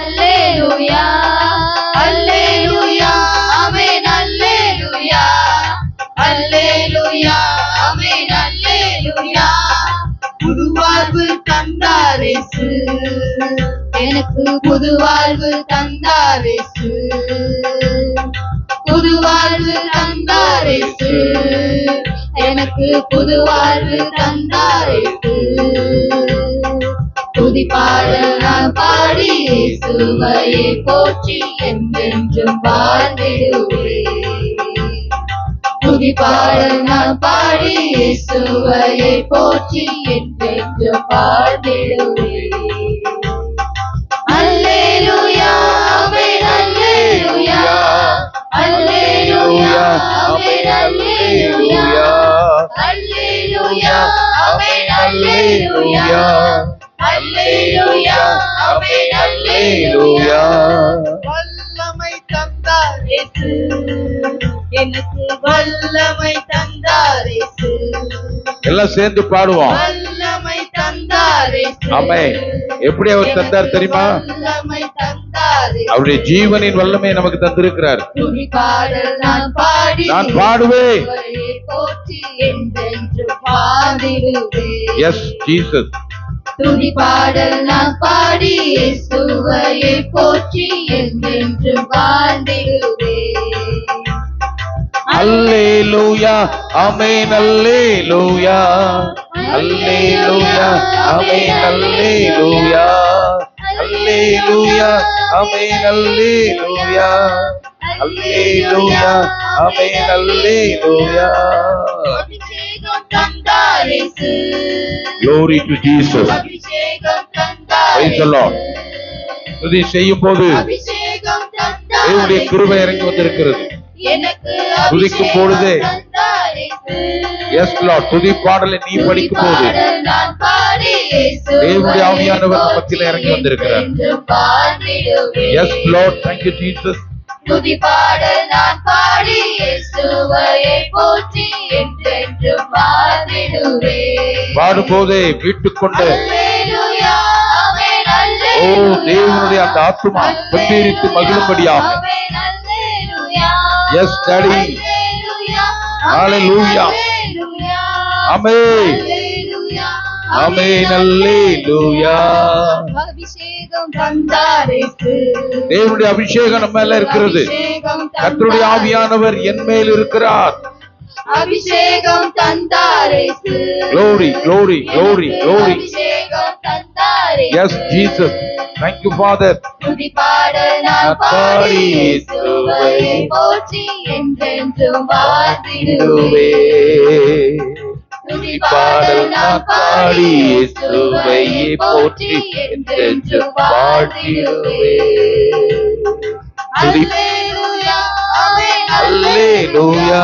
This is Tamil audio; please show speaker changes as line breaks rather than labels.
அல்லேலூயா அல்லேலூயா ஆமென் அல்லேலூயா அல்லேலூயா ஆமென் அல்லேலூயா புது வாழ்வு தந்தாரேசு எனக்கு புது வாழ்வு தந்தாரேசு புது தந்தாரேசு எனக்கு தந்தாரேசு இயேசுவையே போற்றி என்றென்றும் வாழ்ந்திடுவேன் துதி நான் பாடி இயேசுவையே போற்றி என்றென்றும் வாழ்ந்திடுவேன் அல்லேலூயா அல்லேலுயா அல்லேலுயா. அல்லேலூயா அல்லேலுயா அல்லேலுயா. அல்லேலூயா ஆமென் அல்லேலூயா
வல்லமை தந்தார்
எனக்கு வல்லமை தந்தாரேசு
எல்லாம் சேர்ந்து பாடுவோம்.
வல்லமை தந்தாரேசு
ஆமென். எப்படி அவர் தந்தார் தெரியுமா?
வல்லமை
அவருடைய ஜீவனின் வல்லமை நமக்கு தந்திருக்கிறார்.
நான் பாடி
நான் பாடுவேன். எஸ் ஜீசஸ்
துதி பாடல் நான் பாடி இயேசுவையே போற்றி என்றென்று வாழ்ந்திடுவேன்
அல்லேலூயா ஆமென் அல்லேலூயா. அல்லேலூயா ஆமென் அல்லேலூயா. அல்லேலூயா ஆமென் அல்லேலூயா. அல்லேலூயா ஆமென் அல்லேலூயா.
அபிஷேகம் தந்தாரேசு.
Glory to jesus.
அபிஷேகம்
Praise the Lord. துதி செய்யும் போது தேவனுடைய கிருபை இறங்கி வந்திருக்கிறது துதிக்கும் பொழுதே. எஸ் லார்ட் துதி பாடலை நீ படிக்கும் போது தேவனுடைய ஆவியானவர் மத்தியில இறங்கி வந்திருக்கிறார். Yes Lord thank you Jesus
துதி பாடல் நான் பாடி இயேசுவையே போற்றி என்றென்று பாடிடுவேன்.
பாடும்போதே மீட்டுக்கொண்டு
அல்லேலூயா, ஆமென்,
ஓ. தேவனுடைய அந்த ஆத்துமா பெற்றீரித்து மகிழும்படியாக Hallelujah.
அல்லேலூயா.
ஆமென்.
அல்லேலூயா,
ஆமென் அல்லேலூயா
அபிஷேகம் தந்தாரேசு
தேவனுடைய அபிஷேகம் நம்ம மேல இருக்கிறது கர்த்தருடைய. ஆவியானவர் என் மேல் இருக்கிறார்
அபிஷேகம் தந்தாரேசு
glory glory glory glory
அபிஷேகம்
yes Jesus thank you father.
துதி பாடல் நான்
நான்
பாடி
பாடி
இயேசுவை
இயேசுவை
போற்றி என்றென்றும் வாழ்ந்திடுவேன்
இதுவே துதி பாடல் நான் பாடி இயேசுவை போற்றி என்றென்று பாடிடுவே துதி
அல்லேலூயா ஆமென்
அல்லேலூயா